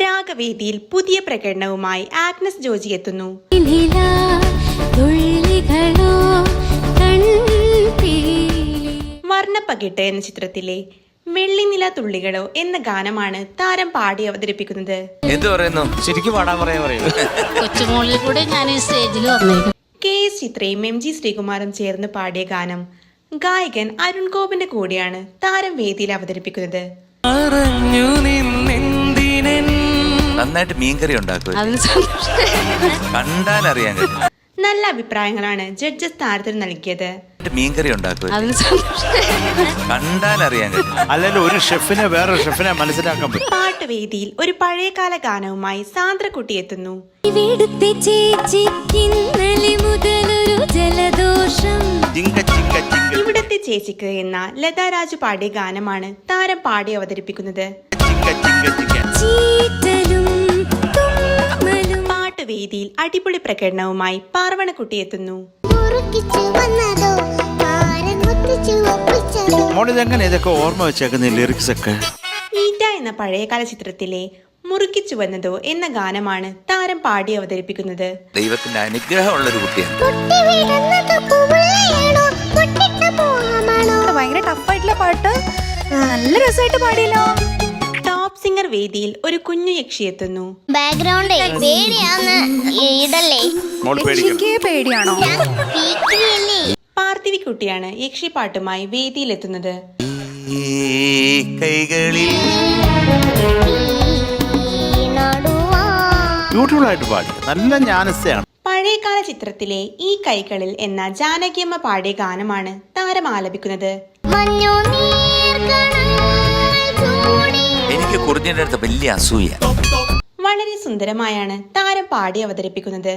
രാഗവേദിയിൽ പുതിയ പ്രകടനവുമായി ആഗ്നസ് ജോജി എത്തുന്നു. വർണപ്പകിട്ട് എന്ന ചിത്രത്തിലെ വെള്ളിനില തുള്ളികളോ എന്ന ഗാനമാണ് താരം പാടി അവതരിപ്പിക്കുന്നത്. എന്ത് പറയുന്നു? ശരിക്കും പാടാൻ പറയാൻ പറയൂ കൊച്ചുമോളിൽ കൂടെ ഞാൻ ഈ സ്റ്റേജിൽ വന്നേക്കും കെ എസ് ചിത്രയും എം ജി ശ്രീകുമാറും ചേർന്ന് പാടിയ ഗാനം ഗായകൻ അരുൺ ഗോപിന്റെ കൂടെയാണ് താരം വേദിയിൽ അവതരിപ്പിക്കുന്നത്. നന്നായിട്ട് മീൻകറി ഉണ്ടാക്കും അതിന് സന്തോഷം. കണ്ടാൽ അറിയാൻ കഴിയും. നല്ല അഭിപ്രായങ്ങളാണ് ജഡ്ജസ് താരത്തിന് നൽകിയത്. മീൻകറി ഉണ്ടാക്കുക അതിന് സന്തോഷം. കഴിയും. അല്ലെങ്കിൽ ഒരു ഷെഫിനെ വേറെ ഷെഫിനെ മനസ്സിലാക്കാൻ പറ്റും. പാട്ടുവേദിയിൽ ഒരു പഴയകാല ഗാനവുമായി സാന്ദ്രക്കുട്ടി എത്തുന്നു. ഇവിടുത്തെ മുതലൊരു ജലദോഷം. ചിങ്ക ചിങ്ക ചിങ്ക. ഇവിടത്തെ ചേച്ചിക്ക് എന്ന ലതാ രാജു പാടിയ ഗാനമാണ് താരം പാടി അവതരിപ്പിക്കുന്നത്. ചിങ്ക ചിങ്ക ചിങ്ക. പാട്ടുവേദിയിൽ അടിപൊളി പ്രകടനവുമായി പാർവണക്കുട്ടി എത്തുന്നു. മോളിതെങ്ങനെ ഇതൊക്കെ ഓർമ്മ വെച്ചേക്കുന്ന ലിറിക്സ് ഒക്കെ. ഈറ്റ എന്ന പഴയകാല ചിത്രത്തിലെ മുറുക്കിച്ചു വന്നതോ എന്ന ഗാനമാണ് താരം പാടി അവതരിപ്പിക്കുന്നത്. ദൈവത്തിന്റെ അനുഗ്രഹമുള്ള ഒരു കുട്ടിയാണ് ഭയങ്കര ടഫായിട്ടുള്ള പാട്ട്. നല്ല രസമായിട്ട് പാടിയല്ലോ. വേദിയിൽ ഒരു കുഞ്ഞു യക്ഷി എത്തുന്നു. ബാക്ക്ഗ്രൗണ്ട് പേടിയാന്ന് ഇടല്ലേ മോൾ പേടിയാണോ? പാർത്ഥിവിക്കുട്ടിയാണ് യക്ഷി പാട്ടുമായി വേദിയിലെത്തുന്നത്. ഈ കൈകളിൽ ബ്യൂട്ടിഫുൾ ആയിട്ട് പാടി. നല്ല ജ്ഞാനസ്ഥയാണ്. പഴയകാല ചിത്രത്തിലെ ഈ കൈകളിൽ എന്ന ജാനകിയമ്മ പാടിയ ഗാനമാണ് താരം ആലപിക്കുന്നത് എനിക്ക് കുറിഞ്ഞിന്റെ അടുത്ത് വലിയ അസൂയ. വളരെ സുന്ദരമായാണ് താരം പാടി അവതരിപ്പിക്കുന്നത്.